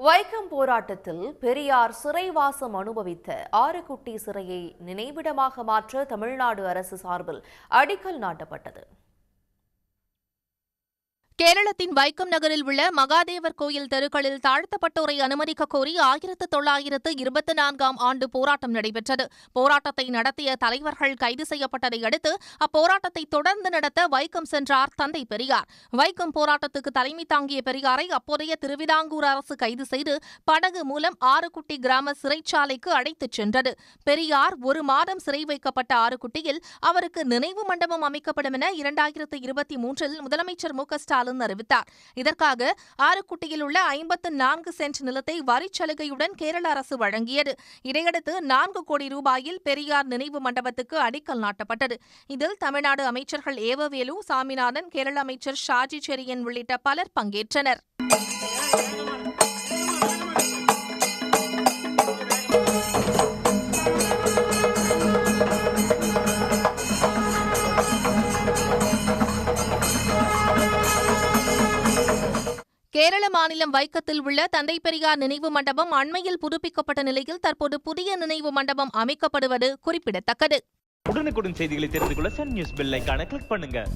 வைக்கம் போராட்டத்தில் பெரியார் சிறைவாசம் அனுபவித்த ஆறுகுட்டி சிறையை நினைவிடமாக மாற்ற தமிழ்நாடு அரசு சார்பில் அடிக்கல் நாட்டப்பட்டது. கேரளத்தின் வைக்கம் நகரில் உள்ள மகாதேவர் கோயில் தெருக்களில் தாழ்த்தப்பட்டோரை அனுமதிக்க கோரி ஆயிரத்து தொள்ளாயிரத்து இருபத்தி நான்காம் ஆண்டு போராட்டம் நடைபெற்றது. போராட்டத்தை நடத்திய தலைவர்கள் கைது செய்யப்பட்டதை அடுத்து அப்போராட்டத்தை தொடர்ந்து நடத்த வைக்கம் சென்றார் தந்தை பெரியார். வைக்கம் போராட்டத்துக்கு தலைமை தாங்கிய பெரியாரை அப்போதைய திருவிதாங்கூர் அரசு கைது செய்து படகு மூலம் ஆறுகுட்டி கிராம சிறைச்சாலைக்கு அழைத்துச் சென்றது. பெரியார் ஒரு மாதம் சிறை வைக்கப்பட்ட ஆறுகுட்டியில் அவருக்கு நினைவு மண்டபம் அமைக்கப்படும் என இரண்டாயிரத்து இருபத்தி மூன்றில் முதலமைச்சர் மு க ஸ்டாலின் அறிவித்தார். இதற்காக ஆறுக்குட்டியில் உள்ள ஐம்பத்து நான்கு சென்ட் நிலத்தை வரிச் சலுகையுடன் கேரள அரசு வழங்கியது. இதையடுத்து நான்கு கோடி ரூபாயில் பெரியார் நினைவு மண்டபத்துக்கு அடிக்கல் நாட்டப்பட்டது. இதில் தமிழ்நாடு அமைச்சர்கள் ஏவவேலு சாமிநாதன் கேரள அமைச்சர் ஷாஜி செரியன் உள்ளிட்ட பலர் பங்கேற்றனர். கேரள மாநிலம் வைக்கத்தில் உள்ள தந்தை பெரியார் நினைவு மண்டபம் அண்மையில் புதுப்பிக்கப்பட்ட நிலையில் தற்போது புதிய நினைவு மண்டபம் அமைக்கப்படுவது குறிப்பிடத்தக்கது. உடனுக்குடன் செய்திகளை தெரிந்து கொள்ள சன் நியூஸ் பெல் கிளிக் பண்ணுங்க.